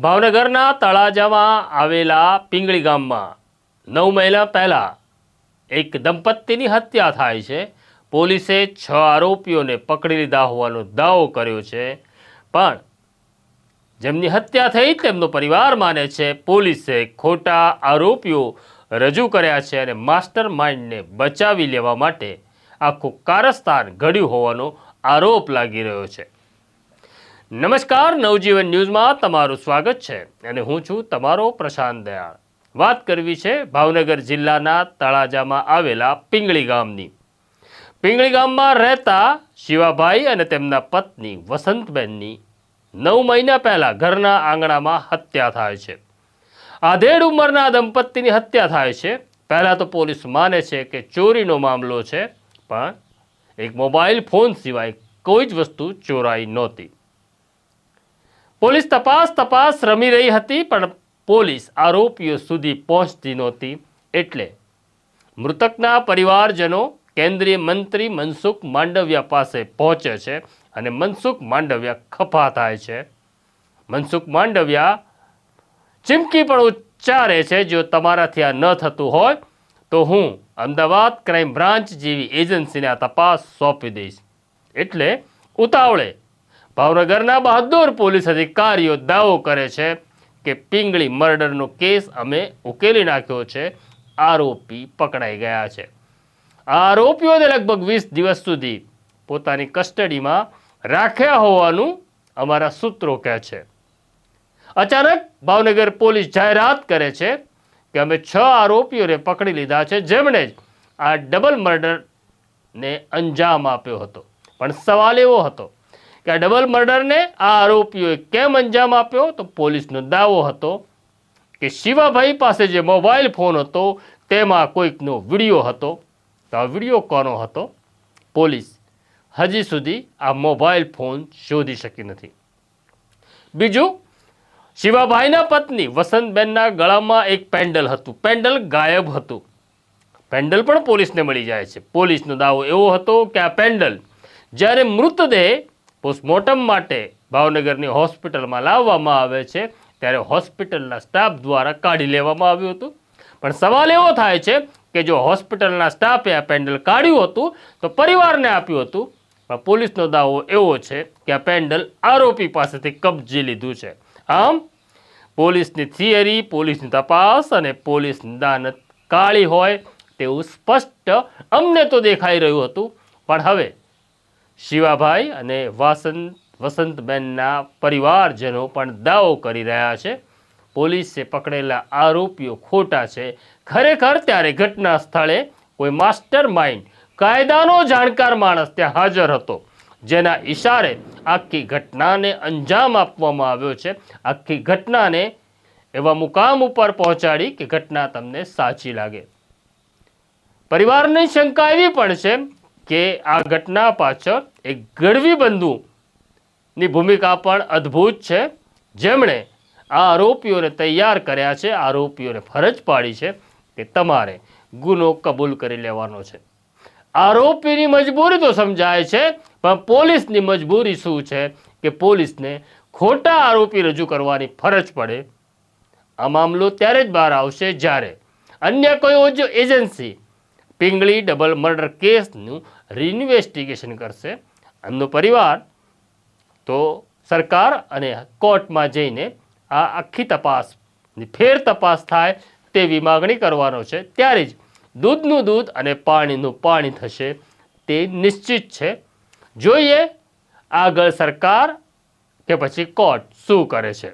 ભાવનગરના તળાજામાં આવેલા પિંગળી ગામમાં નવ મહિના પહેલાં એક દંપતીની હત્યા થાય છે. પોલીસે છ આરોપીઓને પકડી લીધા હોવાનો દાવો કર્યો છે. પણ જેમની હત્યા થઈ તેમનો પરિવાર માને છે. પોલીસે ખોટા આરોપીઓ રજૂ કર્યા છે અને માસ્ટર માઇન્ડને બચાવી લેવા માટે આખું કારસ્તાન ઘડ્યું હોવાનો આરોપ લાગી રહ્યો છે. નમસ્કાર, નવજીવન ન્યૂઝમાં તમારું સ્વાગત છે અને હું છું તમારો પ્રશાંત દયાળ. વાત કરવી છે ભાવનગર જિલ્લાના તળાજામાં આવેલા પિંગળી ગામની. પિંગળી ગામમાં રહેતા શિવાભાઈ અને તેમના પત્ની વસંતબેનની નવ મહિના પહેલાં ઘરના આંગણામાં હત્યા થાય છે. આધેડ ઉંમરના દંપતીની હત્યા થાય છે. પહેલાં તો પોલીસ માને છે કે ચોરીનો મામલો છે, પણ એક મોબાઈલ ફોન સિવાય કોઈ જ વસ્તુ ચોરાઈ નહોતી. પોલીસ તપાસ તપાસ રમી રહી હતી, પણ પોલીસ આરોપીઓ સુધી પહોંચતી નહોતી. એટલે મૃતકના પરિવારજનો કેન્દ્રીય મંત્રી મનસુખ માંડવિયા પાસે પહોંચે છે અને મનસુખ માંડવિયા ખફા થાય છે. મનસુખ માંડવિયા ચીમકી પણ ઉચ્ચારે છે, જો તમારાથી આ ન થતું હોય, તો હું અમદાવાદ ક્રાઇમ બ્રાન્ચ જેવી એજન્સીને આ તપાસ સોંપી દઈશ. એટલે ઉતાવળે ભાવનગરના બહાદુર પોલીસ અધિકારીઓ દાવો કરે છે કે પિંગળી મર્ડરનો કેસ અમે ઉકેલી નાખ્યો છે. આરોપી પકડાઈ ગયા છે. આ આરોપીઓને લગભગ વીસ દિવસ સુધી પોતાની કસ્ટડીમાં રાખ્યા હોવાનું અમારા સૂત્રો કહે છે. અચાનક ભાવનગર પોલીસ જાહેરાત કરે છે કે અમે છ આરોપીઓને પકડી લીધા છે, જેમણે જ આ ડબલ મર્ડરને અંજામ આપ્યો હતો. પણ સવાલ એવો હતો કે આ ડબલ મર્ડરને આ આરોપીઓએ કેમ અંજામ આપ્યો? તો પોલીસનો દાવો હતો કે શિવાભાઈ પાસે જે મોબાઈલ ફોન હતો, તેમાં કોઈકનો વીડિયો હતો. તો આ વીડિયો કોનો હતો? પોલીસ. હજી સુધી આ મોબાઈલ ફોન શોધી શકી નથી. બીજું, શિવાભાઈના પત્ની વસંતબેનના ગળામાં એક પેન્ડલ હતું. પેન્ડલ ગાયબ હતું. પેન્ડલ પણ પોલીસને મળી જાય છે. પોલીસનો દાવો એવો હતો કે આ પેન્ડલ જ્યારે મૃતદેહ પોસ્ટમોર્ટમ માટે ભાવનગરની હોસ્પિટલમાં લાવવામાં આવે છે, ત્યારે હોસ્પિટલના સ્ટાફ દ્વારા કાઢી લેવામાં આવ્યું હતું. પણ સવાલ એવો થાય છે કે જો હોસ્પિટલના સ્ટાફે આ પેન્ડલ કાઢ્યું હતું, તો પરિવારને આપ્યું હતું. પણ પોલીસનો દાવો એવો છે કે આ પેન્ડલ આરોપી પાસેથી કબજે લીધું છે. આમ, પોલીસની થિયરી, પોલીસની તપાસ અને પોલીસની દાનત કાળી હોય તેવું સ્પષ્ટ અમને તો દેખાઈ રહ્યું હતું. પણ હવે શિવાભાઈ અને વાસંત વસંતબેનના પરિવારજનો પણ દાવો કરી રહ્યા છે. પોલીસે પકડેલા આરોપીઓ ખોટા છે. ખરેખર ત્યારે ઘટના સ્થળે કોઈ માસ્ટર માઇન્ડ કાયદાનો જાણકાર માણસ ત્યાં હાજર હતો, જેના ઈશારે આખી ઘટનાને અંજામ આપવામાં આવ્યો છે. આખી ઘટનાને એવા મુકામ ઉપર પહોંચાડી કે ઘટના તમને સાચી લાગે. પરિવારની શંકા એવી પણ છે કે આ ઘટના પાછળ એક ગઢવી બંધુની ભૂમિકા પણ અદ્ભુત છે. જેમણે આ આરોપીઓને તૈયાર કર્યા છે, આરોપીઓને ફરજ પાડી છે કે તમારે ગુનો કબૂલ કરી લેવાનો છે. આરોપીની મજબૂરી તો સમજાય છે, પણ પોલીસની મજબૂરી શું છે કે પોલીસને ખોટા આરોપી રજૂ કરવાની ફરજ પડે. આ મામલો ત્યારે જ બહાર આવશે જ્યારે અન્ય કોઈ એજન્સી પિંગળી ડબલ મર્ડર કેસનું રિઇન્વેસ્ટિગેશન કરશે. એમનો પરિવાર તો સરકાર અને કોર્ટમાં જઈને આ આખી તપાસની ફેર તપાસ થાય તેવી માગણી કરવાનો છે. ત્યારે જ દૂધનું દૂધ અને પાણીનું પાણી થશે તે નિશ્ચિત છે. જોઈએ આગળ સરકાર કે પછી કોર્ટ શું કરે છે.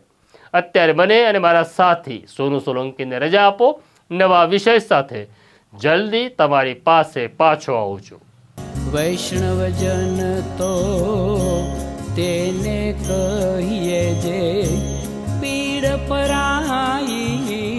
અત્યારે મને અને મારા સાથી સોનુ સોલંકીને રજા આપો. નવા વિષય સાથે જલ્દી તમારી પાસે પાછો આવું છું. વૈષ્ણવજન તો તેને કહીએ જે પીડ પરાઈ